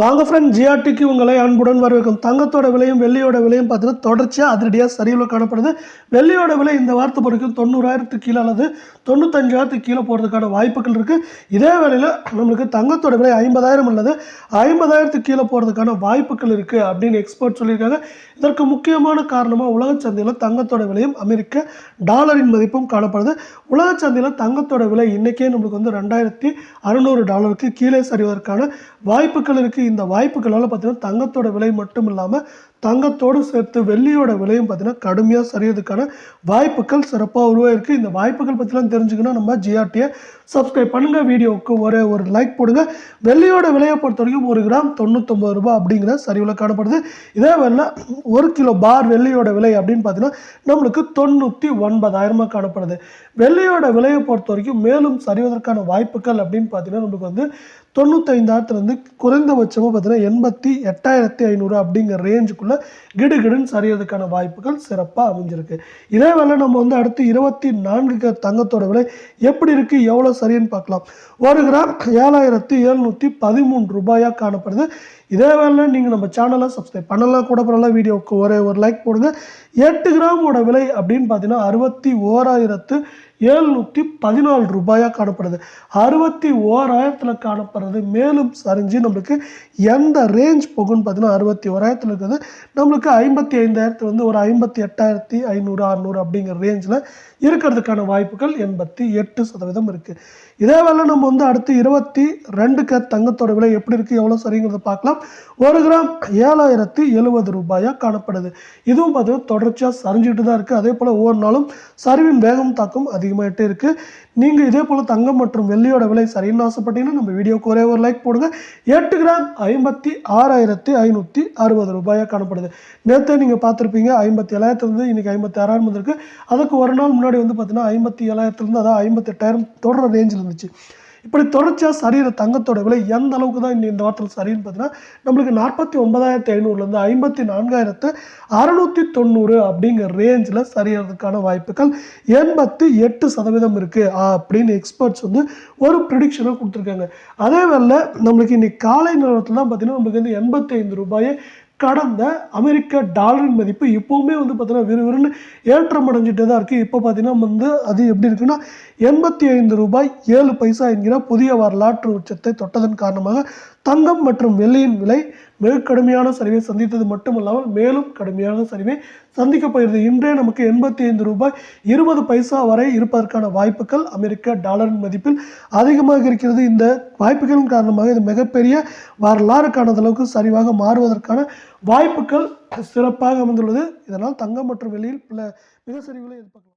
வாங்க ஃப்ரெண்ட் ஜிஆர்டிக்கு உங்களை அன்புடன் வரவேற்கும். தங்கத்தோட விலையும் வெள்ளியோட விலையும் பார்த்தீங்கன்னா தொடர்ச்சியாக அதிரடியாக சரிவில் காணப்படுது. வெள்ளியோட விலை இந்த வாரத்தை பொறுக்கும் தொண்ணூறாயிரத்துக்கு கீழே அல்லது தொண்ணூத்தஞ்சாயிரத்துக்கு கீழே போகிறதுக்கான வாய்ப்புகள் இருக்குது இதே வேளையில் நம்மளுக்கு தங்கத்தோட விலை ஐம்பதாயிரம் அல்லது ஐம்பதாயிரத்துக்கு கீழே போகிறதுக்கான வாய்ப்புகள் இருக்குது அப்படின்னு எக்ஸ்பர்ட் சொல்லியிருக்காங்க. இதற்கு முக்கியமான காரணமாக உலக சந்தையில் தங்கத்தோட விலையும் அமெரிக்க டாலரின் மதிப்பும் காணப்படுது. உலக சந்தையில் தங்கத்தோட விலை இன்றைக்கே நம்மளுக்கு வந்து ரெண்டாயிரத்தி அறுநூறு டாலருக்கு கீழே சரிவதற்கான வாய்ப்புகள் இருக்குது இந்த வாய்ப்புகளால் பார்த்தீங்கன்னா தங்கத்தோட விலை மட்டும் இல்லாமல் தங்கத்தோடு சேர்த்து வெள்ளியோட விலையும் பார்த்தீங்கன்னா கடுமையாக சரியதுக்கான வாய்ப்புகள் சிறப்பாக உருவாயிருக்கு. இந்த வாய்ப்புகள் பற்றிலாம் தெரிஞ்சுக்கணும் நம்ம ஜிஆர்டியை சப்ஸ்கிரைப் பண்ணுங்கள் வீடியோவுக்கு ஒரே ஒரு லைக் போடுங்க. வெள்ளியோட விலையை பொறுத்த வரைக்கும் ஒரு கிராம் தொண்ணூத்தொம்பது ரூபாய் அப்படிங்கிற சரிவில் காணப்படுது. இதே வேலை ஒரு கிலோ பார் வெள்ளியோட விலை அப்படின்னு பார்த்தீங்கன்னா நம்மளுக்கு தொண்ணூற்றி ஒன்பதாயிரமாக காணப்படுது. வெள்ளியோட விலையை பொறுத்த வரைக்கும் மேலும் சரிவதற்கான வாய்ப்புகள் அப்படின்னு பார்த்தீங்கன்னா நம்மளுக்கு வந்து தொண்ணூத்தைந்தாயிரத்துலேருந்து குறைந்தபட்சமாக பார்த்தீங்கன்னா எண்பத்தி எட்டாயிரத்தி ஐநூறு அப்படிங்கிற ரேஞ்சுக்குள்ளே கிடுகிடுன்னு சரியறதுக்கான வாய்ப்புகள் சிறப்பாக அமைஞ்சிருக்கு. இதே வேலை நம்ம வந்து அடுத்து இருபத்தி நான்கு தங்கத்தோட விலை எப்படி இருக்குது எவ்வளோ சரின்னு பார்க்கலாம். ஒரு கிராம் ஏழாயிரத்தி எழுநூற்றி பதிமூணு ரூபாயாக காணப்படுது. இதே வேலை நீங்கள் நம்ம சேனலை சப்ஸ்கிரைப் பண்ணலாம் கூட பரவாயில்ல வீடியோவுக்கு ஒரே ஒரு லைக் போடுங்க. எட்டு கிராமோட விலை அப்படின்னு பார்த்தீங்கன்னா அறுபத்தி ஓராயிரத்து ஏழ்நூற்றி பதினாலு ரூபாயாக காணப்படுது. அறுபத்தி ஓராயிரத்தில் காணப்படுறது. மேலும் சரிஞ்சு நம்மளுக்கு எந்த ரேஞ்ச் போகும்னு பார்த்தீங்கன்னா அறுபத்தி ஓராயிரத்தில் இருக்கிறது நம்மளுக்கு ஐம்பத்தி ஐந்தாயிரத்து வந்து ஒரு ஐம்பத்தி எட்டாயிரத்தி ஐநூறு அறநூறு அப்படிங்கிற ரேஞ்சில் இருக்கிறதுக்கான வாய்ப்புகள் எண்பத்தி எட்டு சதவீதம் இருக்குது இதே வேலை நம்ம வந்து அடுத்து இருபத்தி ரெண்டு க தங்கத்தோட விலை எப்படி இருக்குது எவ்வளோ சரிங்கிறத பார்க்கலாம். ஒரு கிராம் ஏழாயிரத்தி எழுபது ரூபாயாக காணப்படுது. இதுவும் பார்த்தீங்கன்னா தொடர்ச்சியாக சரிஞ்சுக்கிட்டு தான் இருக்குது அதே போல் ஒவ்வொரு நாளும் சரிவின் வேகம் தாக்கம் அதிகமாகிட்டே இருக்குது நீங்கள் இதே போல் தங்கம் மற்றும் வெள்ளியோட விலை சரின்னு ஆசைப்பட்டீங்கன்னா நம்ம வீடியோக்கு ஒரே ஒரு லைக் போடுங்க. எட்டு கிராம் ஐம்பத்தி ஆறாயிரத்தி ஐநூற்றி அறுபது ரூபாயாக காணப்படுது. நேற்று நீங்கள் பார்த்துருப்பீங்க ஐம்பத்தி ஏழாயிரத்துலேருந்து இன்றைக்கி ஐம்பத்தி ஆறாயிரம் வந்திருக்கு. அதுக்கு ஒரு நாள் முன்னாடி வந்து பார்த்தீங்கன்னா ஐம்பத்தி ஏழாயிரத்துலேருந்து அதான் ஐம்பத்தி எட்டாயிரம் தொடர ரேஞ்சில் இருந்துச்சு. இப்படி தொடர்ச்சியாக சரிகிற தங்கத்தோட விலை எந்த அளவுக்கு தான் இந்த வாரத்தில் சரின்னு பார்த்தீங்கன்னா நம்மளுக்கு நாற்பத்தி ஒன்பதாயிரத்தி ஐநூறுலேருந்து ஐம்பத்தி நான்காயிரத்து அறநூற்றி தொண்ணூறு அப்படிங்கிற ரேஞ்சில் சரியறதுக்கான வாய்ப்புகள் எண்பத்தி எட்டு சதவீதம் இருக்குது அப்படின்னு எக்ஸ்பர்ட்ஸ் வந்து ஒரு ப்ரிடிக்ஷனை கொடுத்துருக்காங்க. அதே வேலை நம்மளுக்கு இன்னைக்கு காலை நேரத்தில் தான் பார்த்தீங்கன்னா நம்மளுக்கு வந்து எண்பத்தி ஐந்து ரூபாயை கடந்த அமெரிக்க டாலரின் மதிப்பு இப்போவுமே வந்து பார்த்தீங்கன்னா விறுவிறுன்னு ஏற்றம் அடைஞ்சிட்டே தான் இருக்குது இப்போ பார்த்தீங்கன்னா வந்து அது எப்படி இருக்குன்னா எண்பத்தி ஐந்து ரூபாய் ஏழு பைசா என்கிற புதிய வரலாற்று உச்சத்தை தொட்டதன் காரணமாக தங்கம் மற்றும் வெள்ளியின் விலை மிக கடுமையான சரிவை சந்தித்தது மட்டுமல்லாமல் மேலும் கடுமையான சரிவை சந்திக்க போகிறது. இன்றே நமக்கு எண்பத்தி ஐந்து ரூபாய் இருபது பைசா வரை இருப்பதற்கான வாய்ப்புகள் அமெரிக்க டாலரின் மதிப்பில் அதிகமாக இருக்கிறது. இந்த வாய்ப்புகளின் காரணமாக இது மிகப்பெரிய வரலாறு காணாத அளவுக்கு சரிவாக மாறுவதற்கான வாய்ப்புகள் சிறப்பாக அமைந்துள்ளது. இதனால் தங்கம் மற்றும் வெளியில் பல மிக சரிவுகளை எதிர்பார்க்கலாம்.